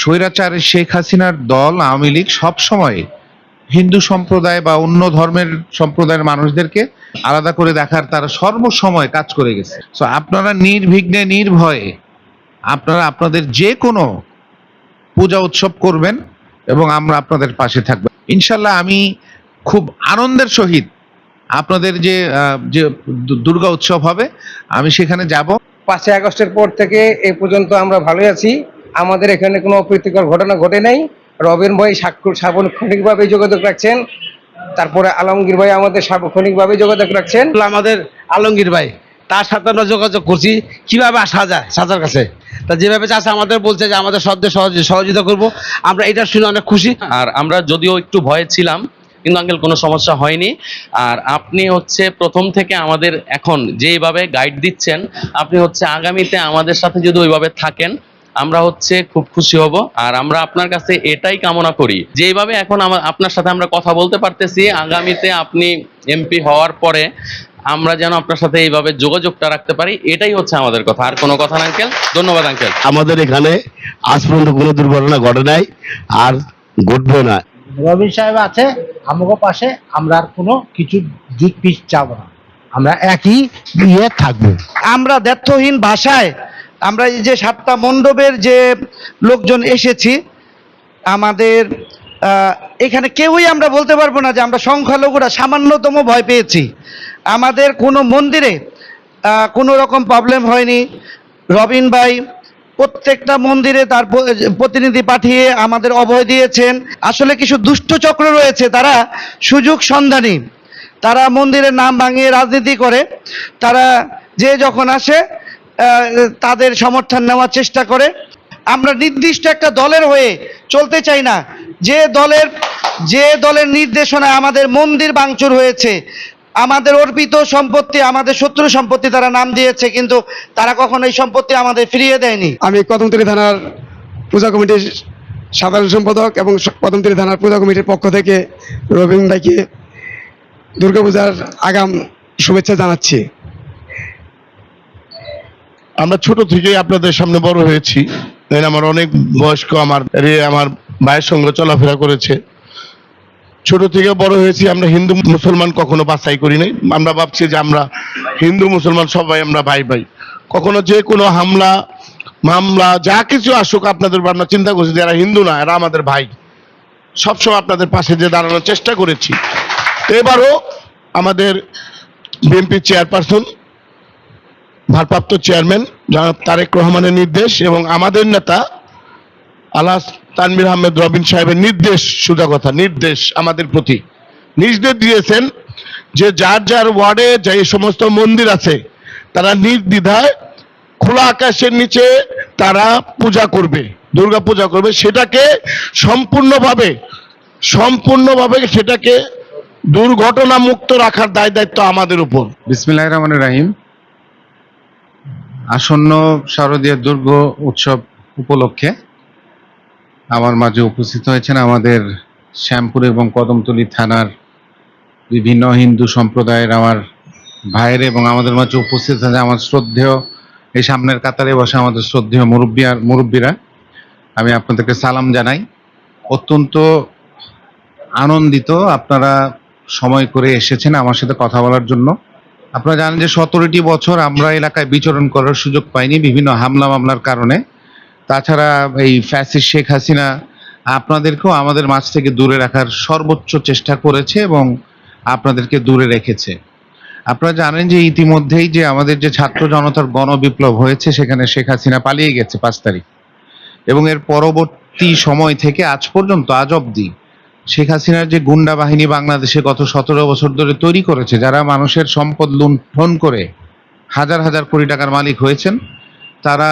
স্বৈরাচার শেখ হাসিনার দল, আওয়ামী লীগ সবসময় হিন্দু সম্প্রদায় বা অন্য ধর্মের সম্প্রদায়ের মানুষদেরকে আলাদা করে দেখার তারা সর্বসময় কাজ করে গেছে। তো আপনারা নির্বিঘ্নে, নির্ভয়ে আপনারা আপনাদের যে কোনো পূজা উৎসব করবেন এবং আমরা আপনাদের পাশে থাকব। ইনশাল্লাহ আমি খুব আনন্দের সহিত আপনাদের যে যে দুর্গা উৎসব হবে, আমি সেখানে যাব। পাঁচই আগস্টের পর থেকে এ পর্যন্ত আমরা ভালোই আছি। আমাদের এখানে কোনো অপ্রীতিকর ঘটনা ঘটে নাই। রবিন ভাই সাক্ষর সার্বক্ষণিকভাবে যোগাযোগ রাখছেন। তারপরে আলমগীর ভাই আমাদের সার্বক্ষণিকভাবে যোগাযোগ রাখছেন। আমাদের আলমগীর ভাই তার সাথে আমরা যোগাযোগ করছি। কীভাবে আসা যায় সাজার কাছে? তা যেভাবে চাষে আমাদের বলছে যে আমাদের সদ্য সহযোগিতা করব আমরা এটা শুনে অনেক খুশি। আর আমরা যদিও একটু ভয়ে ছিলাম কিন্তু আঙ্কেল কোনো সমস্যা হয়নি। আর আপনি হচ্ছে প্রথম থেকে আমাদের এখন যেভাবে গাইড দিচ্ছেন আপনি হচ্ছে আগামীতে আমাদের সাথে যদি ওইভাবে থাকেন আমরা হচ্ছে খুব খুশি হব আর আমরা আপনার কাছে এটাই কামনা করি। যেভাবে এখন আমা- আপনার সাথে আমরা কথা বলতে পারতেছি আগামীতে আপনি এমপি হওয়ার পরে আমরা যেন আপনার সাথে এইভাবে যোগাযোগটা রাখতে পারি এটাই হচ্ছে আমাদের কথা। আর কোনো কথা না আঙ্কেল? ধন্যবাদ আঙ্কেল। আমাদের এখানে আজ পর্যন্ত কোনো দুর্ঘটনা ঘটে নাই আর ঘটবে না। রবিন সাহেব আছে আমাকে পাশে আমরা আর কোনো কিছু দিক পিছ যাব না। আমরা একই ইয়ে থাকব। আমরা দ্ব্যর্থহীন ভাষায় আমরা এই যে সাতটা মণ্ডপের যে লোকজন এসেছি, আমাদের এখানে কেউই আমরা বলতে পারব না যে আমরা সংখ্যালঘুরা সামান্যতম ভয় পেয়েছি। আমাদের কোনো মন্দিরে কোনো রকম প্রবলেম হয়নি। রবিন ভাই প্রত্যেকটা মন্দিরে তার প্রতিনিধি পাঠিয়ে আমাদের অভয় দিয়েছেন। আসলে কিছু দুষ্ট চক্র রয়েছে, তারা সুযোগ সন্ধানী। তারা মন্দিরের নাম ভাঙিয়ে রাজনীতি করে। তারা যে যখন আসে তাদের সমর্থন নেওয়ার চেষ্টা করে। আমরা নির্দিষ্ট একটা দলের হয়ে চলতে চাই না। যে দলের যে দলের নির্দেশনায় আমাদের মন্দির ভাঙচুর হয়েছে, আমাদের অর্পিত সম্পত্তি, আমাদের শত্রু সম্পত্তি তারা নাম দিয়েছে, কিন্তু তারা কখনো এই সম্পত্তি আমাদের ফিরিয়ে দেয়নি। আমি কদমতলী থানার পূজা কমিটির সাধারণ সম্পাদক এবং কদমতলী থানার পূজা কমিটির পক্ষ থেকে রবীন্দ্র ভাইকে দুর্গাপূজার আগাম শুভেচ্ছা জানাচ্ছি। আমরা ছোট থেকেই আপনাদের সামনে বড় হয়েছি। আমার অনেক বয়স্ক আমার আমার ভাইয়ের সঙ্গে চলাফেরা করেছে। ছোট থেকে বড় হয়েছি, আমরা হিন্দু মুসলমান কখনো বাছাই করি নাই। আমরা ভাবছি যে আমরা হিন্দু মুসলমান সবাই আমরা ভাই ভাই। কখনো যে কোনো হামলা, মামলা, যা কিছু আসুক আপনাদের আমরা চিন্তা করছি যে এরা হিন্দু না, এরা আমাদের ভাই। সবসময় আপনাদের পাশে যে দাঁড়ানোর চেষ্টা করেছি। এবারও আমাদের বিএনপি চেয়ারপারসন ভারপ্রাপ্ত চেয়ারম্যান জনাব তারেক রহমানের নির্দেশ এবং আমাদের নেতা আলাস তানভীর আহমেদ রবিন সাহেবের নির্দেশ, সোজা কথা, নির্দেশ আমাদের প্রতি। নির্দেশ দিয়েছেন যে যার যার ওয়ার্ডে যে সমস্ত মন্দির আছে, তারা নির্দ্বিধায় খোলা আকাশের নিচে তারা পূজা করবে, দুর্গা পূজা করবে। সেটাকে সম্পূর্ণভাবে সম্পূর্ণভাবে সেটাকে দুর্ঘটনা মুক্ত রাখার দায় দায়িত্ব আমাদের উপর। বিসমিল্লাহ রহমান রাহিম। আসন্ন শারদীয় দুর্গ উৎসব উপলক্ষে আমার মাঝে উপস্থিত হয়েছেন আমাদের শ্যামপুর এবং কদমতলী থানার বিভিন্ন হিন্দু সম্প্রদায়ের আমার ভাইয়ের এবং আমাদের মাঝে উপস্থিত আছে আমার শ্রদ্ধেয়, এই সামনের কাতারে বসে আমাদের শ্রদ্ধেয় মুরব্বী আর মুরব্বীরা। আমি আপনাদেরকে সালাম জানাই। অত্যন্ত আনন্দিত আপনারা সময় করে এসেছেন আমার সাথে কথা বলার জন্য। আপনারা জানেন যে সতেরোটি বছর আমরা এলাকায় বিচরণ করার সুযোগ পাইনি বিভিন্ন হামলা মামলার কারণে। তাছাড়া এই ফ্যাসিস শেখ হাসিনা আপনাদেরকেও আমাদের মাঝ থেকে দূরে রাখার সর্বোচ্চ চেষ্টা করেছে এবং আপনাদেরকে দূরে রেখেছে। আপনারা জানেন যে ইতিমধ্যেই যে আমাদের যে ছাত্র জনতার গণবিপ্লব হয়েছে, সেখানে শেখ হাসিনা পালিয়ে গেছে পাঁচ তারিখ। এবং এর পরবর্তী সময় থেকে আজ পর্যন্ত, আজ অবধি শেখ হাসিনার যে গুন্ডা বাহিনী বাংলাদেশে গত সতেরো বছর ধরে তৈরি করেছে, যারা মানুষের সম্পদ লুণ্ঠন করে হাজার হাজার কোটি টাকার মালিক হয়েছেন, তারা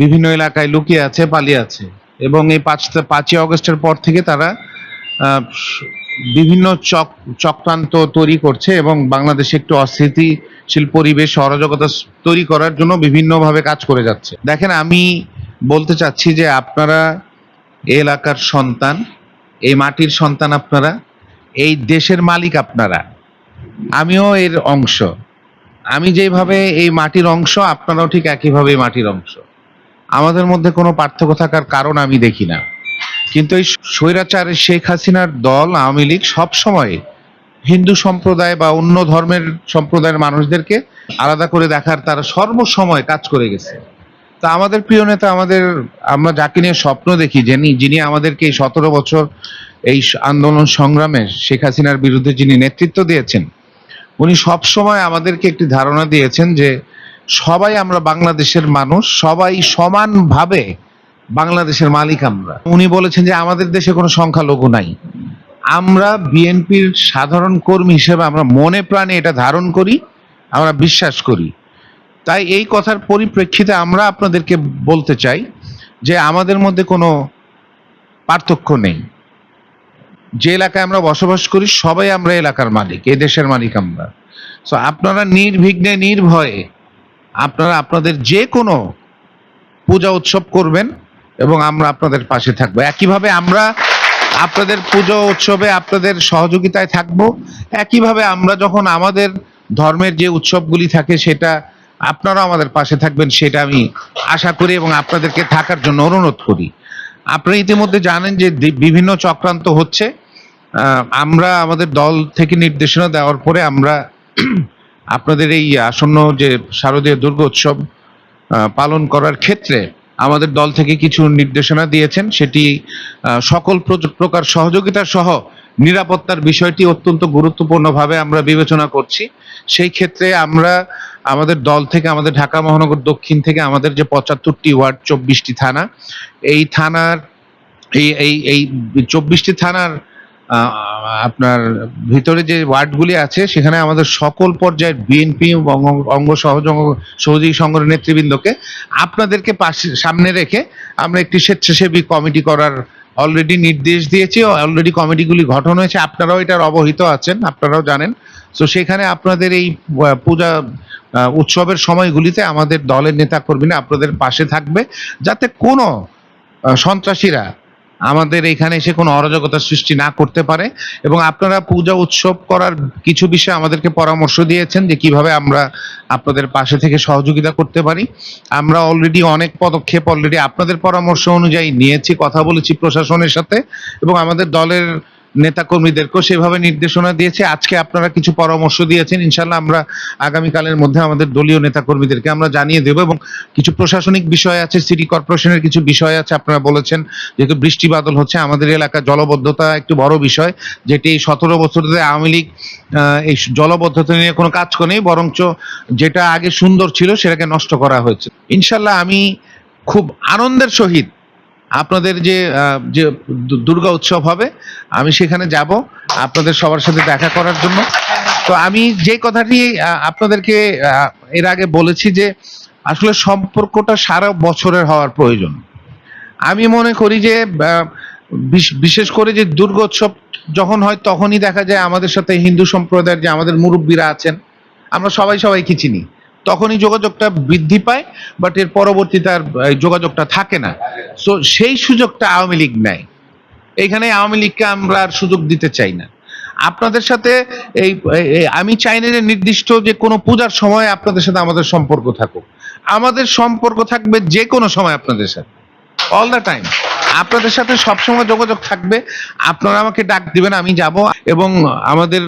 বিভিন্ন এলাকায় লুকিয়ে আছে, পালিয়ে আছে। এবং এই পাঁচ, পাঁচই অগস্টের পর থেকে তারা বিভিন্ন চক, চক্রান্ত তৈরি করছে এবং বাংলাদেশে একটু অস্থিতিশীল পরিবেশ, অরাজকতা তৈরি করার জন্য বিভিন্নভাবে কাজ করে যাচ্ছে। দেখেন, আমি বলতে চাচ্ছি যে আপনারা এলাকার সন্তান এই মাটির সন্তান আপনারা, এই দেশের মালিক আপনারা, আমিও এর অংশ। আমি যেভাবে এই মাটির অংশ, আপনারাও ঠিক একইভাবে মাটির অংশ। আমাদের মধ্যে কোনো পার্থক্য থাকার কারণ আমি দেখি না। কিন্তু এই স্বৈরাচার শেখ হাসিনার দল, আওয়ামী লীগ, সবসময় হিন্দু সম্প্রদায় বা অন্য ধর্মের সম্প্রদায়ের মানুষদেরকে আলাদা করে দেখার তারা সর্বসময় কাজ করে গেছে। তা আমাদের প্রিয় নেতা, আমাদের, আমরা যাকে নিয়ে স্বপ্ন দেখি, যিনি যিনি আমাদেরকে এই সতেরো বছর এই আন্দোলন সংগ্রামে শেখ হাসিনার বিরুদ্ধে যিনি নেতৃত্ব দিয়েছেন, উনি সবসময় আমাদেরকে একটি ধারণা দিয়েছেন যে সবাই আমরা বাংলাদেশের মানুষ, সবাই সমানভাবে বাংলাদেশের মালিক আমরা। উনি বলেছেন যে আমাদের দেশে কোনো সংখ্যালঘু নাই। আমরা বিএনপির সাধারণ কর্মী হিসেবে আমরা মনে প্রাণে এটা ধারণ করি, আমরা বিশ্বাস করি। তাই এই কথার পরিপ্রেক্ষিতে আমরা আপনাদেরকে বলতে চাই যে আমাদের মধ্যে কোনো পার্থক্য নেই। যে এলাকায় আমরা বসবাস করি, সবাই আমরা এলাকার মালিক এই দেশের মালিক আমরা। তো আপনারা নির্বিঘ্নে, নির্ভয়ে আপনারা আপনাদের যে কোনো পূজা উৎসব করবেন এবং আমরা আপনাদের পাশে থাকব। একইভাবে আমরা আপনাদের পুজো উৎসবে আপনাদের সহযোগিতায় থাকব। একইভাবে আমরা যখন আমাদের ধর্মের যে উৎসবগুলি থাকে সেটা আপনারাও আমাদের পাশে থাকবেন, সেটা আমি আশা করি এবং আপনাদেরকে থাকার জন্য অনুরোধ করি। আপনারা ইতিমধ্যে জানেন যে বিভিন্ন চক্রান্ত হচ্ছে। আমরা আমাদের দল থেকে নির্দেশনা দেওয়ার পরে আমরা আপনাদের এই আসন্ন যে শারদীয় দুর্গোৎসব পালন করার ক্ষেত্রে আমাদের দল থেকে কিছু নির্দেশনা দিয়েছেন। সেটি সকল প্র- প্রকার সহযোগিতা সহ নিরাপত্তার বিষয়টি অত্যন্ত গুরুত্বপূর্ণভাবে আমরা বিবেচনা করছি। সেই ক্ষেত্রে আমরা আমাদের দল থেকে, আমাদের ঢাকা মহানগর দক্ষিণ থেকে আমাদের যে পঁচাত্তরটি ওয়ার্ড, চব্বিশটি থানা, এই থানার, এই এই এই চব্বিশটি থানার আপনার ভিতরে যে ওয়ার্ডগুলি আছে, সেখানে আমাদের সকল পর্যায়ের বিএনপি অঙ্গ সহযোগ সংগঠনের নেতৃবৃন্দকে আপনাদেরকে পাশে, সামনে রেখে আমরা একটি স্বেচ্ছাসেবী কমিটি করার অলরেডি নির্দেশ দিয়েছি অলরেডি কমিটিগুলি গঠন হয়েছে। আপনারাও এটার অবহিত আছেন, আপনারাও জানেন। তো সেখানে আপনাদের এই পূজা উৎসবের সময়গুলিতে আমাদের দলের নেতা কর্মীরা আপনাদের পাশে থাকবে। যাতে কোনো সন্ত্রাসীরা আমাদের এখানে এসে কোনো অরাজকতার সৃষ্টি না করতে পারে এবং আপনারা পূজা উৎসব করার কিছু বিষয়ে আমাদেরকে পরামর্শ দিয়েছেন যে কীভাবে আমরা আপনাদের পাশে থেকে সহযোগিতা করতে পারি। আমরা অলরেডি অনেক পদক্ষেপ অলরেডি আপনাদের পরামর্শ অনুযায়ী নিয়েছি, কথা বলেছি প্রশাসনের সাথে এবং আমাদের দলের নেতাকর্মীদেরকেও সেভাবে নির্দেশনা দিয়েছে। আজকে আপনারা কিছু পরামর্শ দিয়েছেন। ইনশাল্লাহ আমরা আগামীকালের মধ্যে আমাদের দলীয় নেতাকর্মীদেরকে আমরা জানিয়ে দেব এবং কিছু প্রশাসনিক বিষয় আছে, সিটি কর্পোরেশনের কিছু বিষয় আছে আপনারা বলেছেন। যেহেতু বৃষ্টি বাদল হচ্ছে, আমাদের এলাকা জলবদ্ধতা একটি বড় বিষয়, যেটি এই সতেরো বছর ধরে আওয়ামী লীগ এই জলবদ্ধতা নিয়ে কোনো কাজ করেনি, বরঞ্চ যেটা আগে সুন্দর ছিল সেটাকে নষ্ট করা হয়েছে। ইনশাল্লাহ আমি খুব আনন্দের সহিত আপনাদের যে যে দুর্গা উৎসব হবে, আমি সেখানে যাব আপনাদের সবার সাথে দেখা করার জন্য। তো আমি যে কথাটি আপনাদেরকে এর আগে বলেছি যে, আসলে সম্পর্কটা সারা বছরের হওয়ার প্রয়োজন। আমি মনে করি যে বিশেষ করে যে দুর্গোৎসব যখন হয় তখনই দেখা যায় আমাদের সাথে হিন্দু সম্প্রদায়ের যে আমাদের মুরব্বীরা আছেন, আমরা সবাই সবাইকে চিনি। তখনই যোগাযোগটা বৃদ্ধি পায় বাট এর পরবর্তীতে আর যোগাযোগটা থাকে না। সো সেই সুযোগটা আওয়ামী লীগ নেয়। এইখানে আওয়ামী লীগকে আমরা আর সুযোগ দিতে চাই না। আপনাদের সাথে এই আমি চাই না যে নির্দিষ্ট যে কোনো পূজার সময় আপনাদের সাথে আমাদের সম্পর্ক থাকুক। আমাদের সম্পর্ক থাকবে যে কোনো সময় আপনাদের সাথে। অল দ্য টাইম আপনাদের সাথে সবসময় যোগাযোগ থাকবে। আপনারা আমাকে ডাক দিবেন, আমি যাব। এবং আমাদের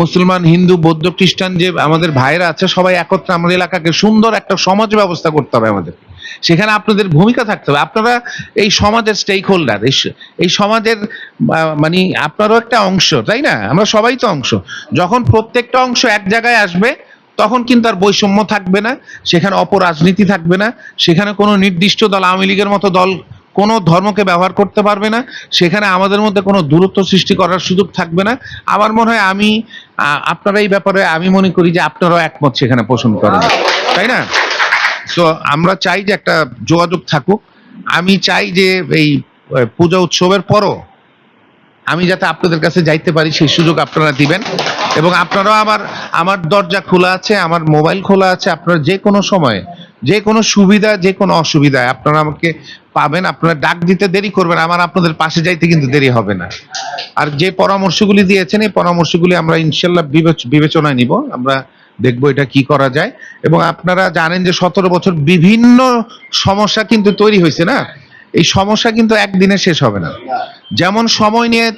মুসলমান, হিন্দু, বৌদ্ধ, খ্রিস্টান যে আমাদের ভাইরা আছে, সবাই একত্রে আমাদের এলাকাকে সুন্দর একটা সমাজ ব্যবস্থা করতে হবে আমাদের। সেখানে আপনাদের ভূমিকা থাকতে হবে। আপনারা এই সমাজের স্টেক হোল্ডার এই সমাজের মানে আপনারও একটা অংশ, তাই না? আমরা সবাই তো অংশ। যখন প্রত্যেকটা অংশ এক জায়গায় আসবে, তখন কিন্তু আর বৈষম্য থাকবে না, সেখানে অপরাজনীতি থাকবে না, সেখানে কোনো নির্দিষ্ট দল, আওয়ামী লীগের মতো দল কোনো ধর্মকে ব্যবহার করতে পারবে না, সেখানে আমাদের মধ্যে কোনো দূরত্ব সৃষ্টি করার সুযোগ থাকবে না। আমার মনে হয় আমি আপনারা এই ব্যাপারে আমি মনে করি যে আপনারাও একমত সেখানে পোষণ করেন। তাই না? তো আমরা চাই যে একটা যোগাযোগ থাকুক। আমি চাই যে এই পূজা উৎসবের পরও আমি যাতে আপনাদের কাছে যাইতে পারি, সেই সুযোগ আপনারা দিবেন। এবং আপনারাও আমার আমার দরজা খোলা আছে, আমার মোবাইল খোলা আছে, আপনারা যে কোনো সময়ে যে কোনো সুবিধা, যে কোনো অসুবিধায় আপনারা আমাকে পাবেন, আপনারা ডাক দিতে দেরি করবেন, আমার আপনাদের পাশে যাইতে কিন্তু দেরি হবে না। আর যে পরামর্শগুলি দিয়েছেন, এই পরামর্শগুলি আমরা ইনশাল্লাহ বিবেচ- বিবেচনায় নিব, আমরা দেখব এটা কি করা যায়। এবং আপনারা জানেন যে সতেরো বছর বিভিন্ন সমস্যা কিন্তু তৈরি হয়েছে না? এই সমস্যা কিন্তু একদিনে শেষ হবে না। যেমন সময় নিয়ে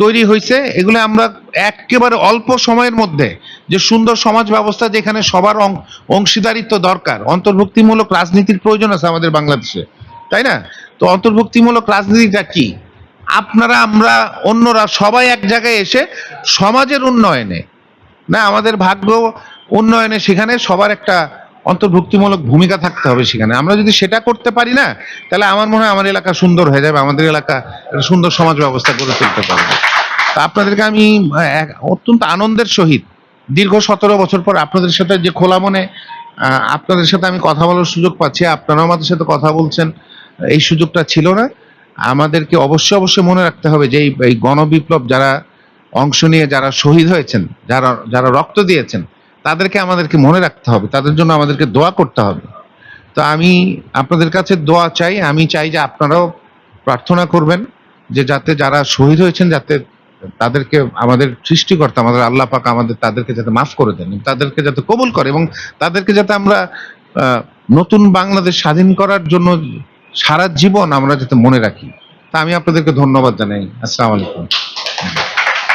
তৈরি হয়েছে, এগুলো আমরা একেবারে অল্প সময়ের মধ্যে যে সুন্দর সমাজ ব্যবস্থা যেখানে সবার অংশীদারিত্ব দরকার, অন্তর্ভুক্তিমূলক রাজনীতির প্রয়োজন আছে আমাদের বাংলাদেশে, তাই না? তো অন্তর্ভুক্তিমূলক রাজনীতিটা কি? আপনারা, আমরা, অন্যরা সবাই এক জায়গায় এসে সমাজের উন্নয়নে, না, আমাদের ভাগ্য উন্নয়নে সেখানে সবার একটা অন্তর্ভুক্তিমূলক ভূমিকা থাকতে হবে সেখানে। আমরা যদি সেটা করতে পারি না, তাহলে আমার মনে হয় আমার এলাকা সুন্দর হয়ে যাবে, আমাদের এলাকা সুন্দর সমাজ ব্যবস্থা গড়ে তুলতে পারবে। তা আপনাদেরকে আমি অত্যন্ত আনন্দের সহিত দীর্ঘ সতেরো বছর পর আপনাদের সাথে যে খোলা মনে আপনাদের সাথে আমি কথা বলার সুযোগ পাচ্ছি, আপনারাও আমাদের সাথে কথা বলছেন, এই সুযোগটা ছিল না। আমাদেরকে অবশ্যই অবশ্যই মনে রাখতে হবে যে এই গণবিপ্লব যারা অংশ নিয়ে যারা শহীদ হয়েছেন, যারা যারা রক্ত দিয়েছেন তাদেরকে আমাদেরকে মনে রাখতে হবে, তাদের জন্য আমাদেরকে দোয়া করতে হবে। তো আমি আপনাদের কাছে দোয়া চাই, আমি চাই যে আপনারাও প্রার্থনা করবেন যে যাতে যারা শহীদ হয়েছেন, যাতে তাদেরকে আমাদের সৃষ্টিকর্তা, আমাদের আল্লাহ পাক আমাদের তাদেরকে যাতে মাফ করে দেন তাদেরকে যাতে কবুল করে এবং তাদেরকে যাতে আমরা নতুন বাংলাদেশ স্বাধীন করার জন্য সারা জীবন আমরা যাতে মনে রাখি। তা আমি আপনাদেরকে ধন্যবাদ জানাই। আসসালামু আলাইকুম।